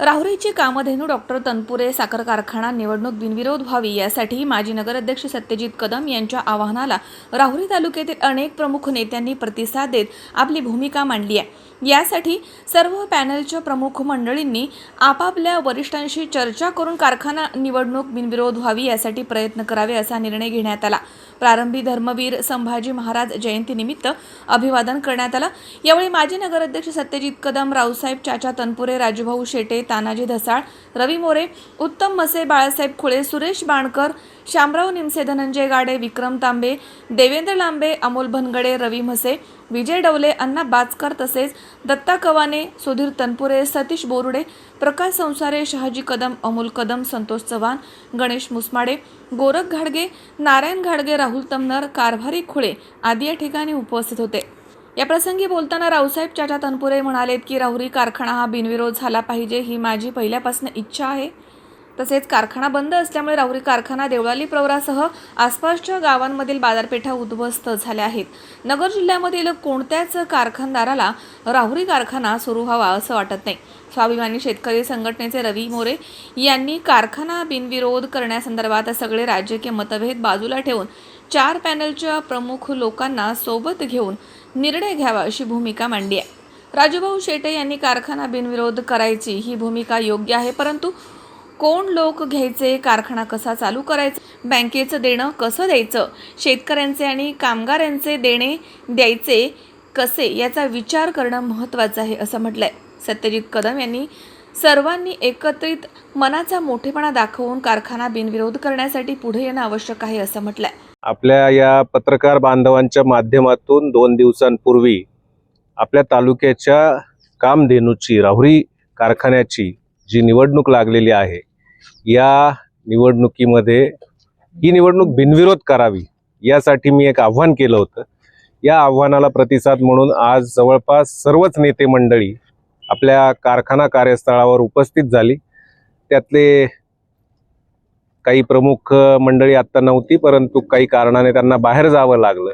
राहुरीची कामधेनू डॉक्टर तनपुरे साखर कारखाना निवडणूक बिनविरोध व्हावी यासाठी माजी नगराध्यक्ष सत्यजित कदम यांच्या आवाहनाला राहुरी तालुक्यातील अनेक प्रमुख नेत्यांनी प्रतिसाद देत आपली भूमिका मांडली आहे. यासाठी सर्व पॅनलच्या प्रमुख मंडळींनी आपापल्या वरिष्ठांशी चर्चा करून कारखाना निवडणूक बिनविरोध व्हावी यासाठी प्रयत्न करावे असा निर्णय घेण्यात आला. प्रारंभी धर्मवीर संभाजी महाराज जयंतीनिमित्त अभिवादन करण्यात आलं. यावेळी माजी नगराध्यक्ष सत्यजित कदम रावसाहेब चाचा तनपुरे राजूभाऊ शेटे तानाजी धसाळ रवी मोरे उत्तम मसे बाळासाहेब खुळे सुरेश बाणकर शामराव निमसे धनंजय गाडे विक्रम तांबे देवेंद्र लांबे अमोल भनगडे रवी म्हसे विजय डवले अण्णा बाचकर तसेच दत्ता कवाने सुधीर तनपुरे सतीश बोरुडे प्रकाश संसारे शहाजी कदम अमोल कदम संतोष चव्हाण गणेश मुसमाडे गोरख घाडगे नारायण घाडगे राहुल तमनर कारभारी खुळे आदी या ठिकाणी उपस्थित होते. या प्रसंगी बोलताना रावसाहेब चाचा तनपुरे म्हणालेत की राहुरी कारखाना हा बिनविरोध झाला पाहिजे ही माझी पहिल्यापासून इच्छा आहे. तसेच कारखाना बंद असल्यामुळे राहुरी कारखाना देवळाली प्रवरासह आसपासच्या गावांमधील बाजारपेठा उद्ध्वस्त झाल्या आहेत. नगर जिल्ह्यामधील कोणत्याच कारखानदाराला राहुरी कारखाना सुरू व्हावा असं वाटत नाही. स्वाभिमानी शेतकरी संघटनेचे रवी मोरे यांनी कारखाना बिनविरोध करण्यासंदर्भात सगळे राजकीय मतभेद बाजूला ठेवून चार पॅनलच्या प्रमुख लोकांना सोबत घेऊन निर्णय घ्यावा अशी भूमिका मांडली आहे. राजूभाऊ शेटे यांनी कारखाना बिनविरोध करायची ही भूमिका योग्य आहे परंतु कोण लोक घ्यायचे कारखाना कसा चालू करायचा बँकेचं देणं कसं द्यायचं शेतकऱ्यांचे आणि कामगारांचे देणे द्यायचे कसे याचा विचार करणं महत्त्वाचं आहे असं म्हटलंय. सत्यजित कदम यांनी सर्वांनी एकत्रित मनाचा मोठेपणा दाखवून कारखाना बिनविरोध करण्यासाठी पुढे येणं आवश्यक आहे असं म्हटलंय. आपल्या या पत्रकार बांधवांच्या माध्यमातून दोन दिवसांपूर्वी आपल्या तालुक्याच्या कामधेनूची राहुरी कारखान्याची जी निवडणूक लागलेली आहे या निवडणुकीमध्ये ही निवडणूक बिनविरोध करावी यासाठी मी एक आव्हान केलं होतं. या आव्हानाला प्रतिसाद म्हणून आज जवळपास सर्वच नेते मंडळी आपल्या कारखाना कार्यस्थळावर उपस्थित झाली. त्यातले काही प्रमुख मंडळी आत्ता नव्हती परंतु काही कारणाने त्यांना बाहेर जावं लागलं.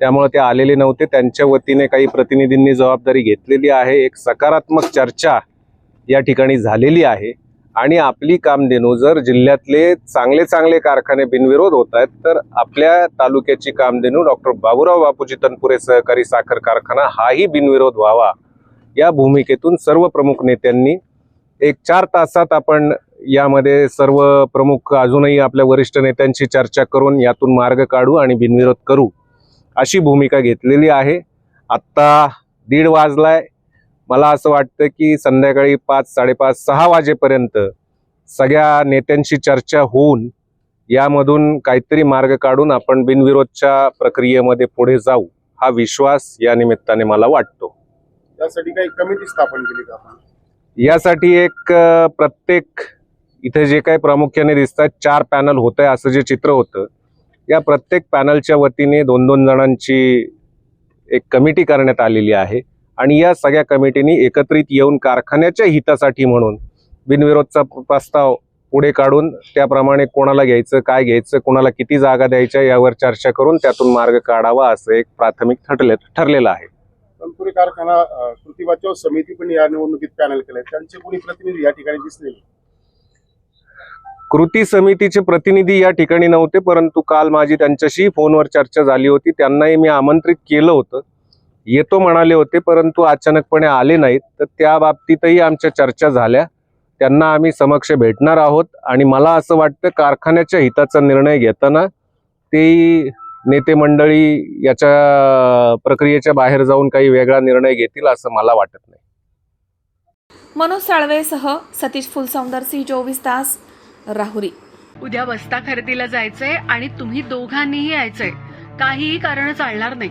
त्यामुळे ते आलेले नव्हते. त्यांच्या वतीने काही प्रतिनिधींनी जबाबदारी घेतलेली आहे. एक सकारात्मक चर्चा या ठिकाणी झालेली आहे. आणि आपली कामधेनू जर जिल्ह्यातले चांगले चांगले कारखाने बिनविरोध होत आहेत. तर आपल्या तालुक्याची कामधेनू डॉक्टर बाबूराव बापूजी तनपुरे सहकारी साखर कारखाना हाही बिनविरोध व्हावा. या भूमिकेतून सर्व प्रमुख नेत्यांनी एक चार तासात आपण यामध्ये सर्व प्रमुख अजूनही आपल्या वरिष्ठ नेत्यांशी चर्चा करून यातून मार्ग काढू आणि बिनविरोध करू अशी भूमिका घेतलेली आहे. आत्ता दीड वाजलाय. मला असं वाटतं की संध्याकाळी पाच साडेपाच सहा वाजेपर्यंत सगळ्या नेत्यांशी चर्चा होऊन यामधून काहीतरी मार्ग काढून आपण बिनविरोधच्या प्रक्रियेमध्ये पुढे जाऊ हा विश्वास या निमित्ताने मला वाटतो. त्यासाठी काही कमिटी स्थापन केली का आपण? यासाठी एक प्रत्येक इथे जे काही प्रामुख्याने दिसतात चार पॅनल होत आहे असं जे चित्र होतं या प्रत्येक पॅनलच्या वतीने दोन दोन जणांची एक कमिटी करण्यात आलेली आहे. आणि या सगळ्या कमिटीनी एकत्रित येऊन कारखान्याच्या हितासाठी म्हणून बिनविरोधचा प्रस्ताव पुढे काढून त्याप्रमाणे कोणाला घ्यायचं काय घ्यायचं कोणाला किती जागा द्यायच्या यावर चर्चा करून त्यातून मार्ग काढावा असं एक प्राथमिक ठरले ठरलेलं आहे. तनपुरी कारखाना कृती समिती पण या निवडणुकीत पॅनल केलंय त्यांचे कोणी प्रतिनिधी या ठिकाणी दिसले. कृती समितीचे प्रतिनिधी या ठिकाणी नव्हते परंतु काल माझी त्यांच्याशी फोनवर चर्चा झाली होती. त्यांनाही मी आमंत्रित केलं होतं. येतो म्हणाले होते परंतु अचानकपणे आले नाहीत. तर त्या बाबतीतही आमच्या चर्चा झाल्या. त्यांना आम्ही समक्ष भेटणार आहोत. आणि मला असं वाटतं कारखान्याच्या हिताचा निर्णय घेताना तेही नेते मंडळी याच्या प्रक्रियेच्या बाहेर जाऊन काही वेगळा निर्णय घेतील असं मला वाटत नाही. मनोज साळवेसह सतीश फुलसौंदर सी चोवीस तास राहुरी. उद्या बस्ता खरेदीला जायचंय आणि तुम्ही दोघांनीही यायचंय. काहीही कारण चालणार नाही.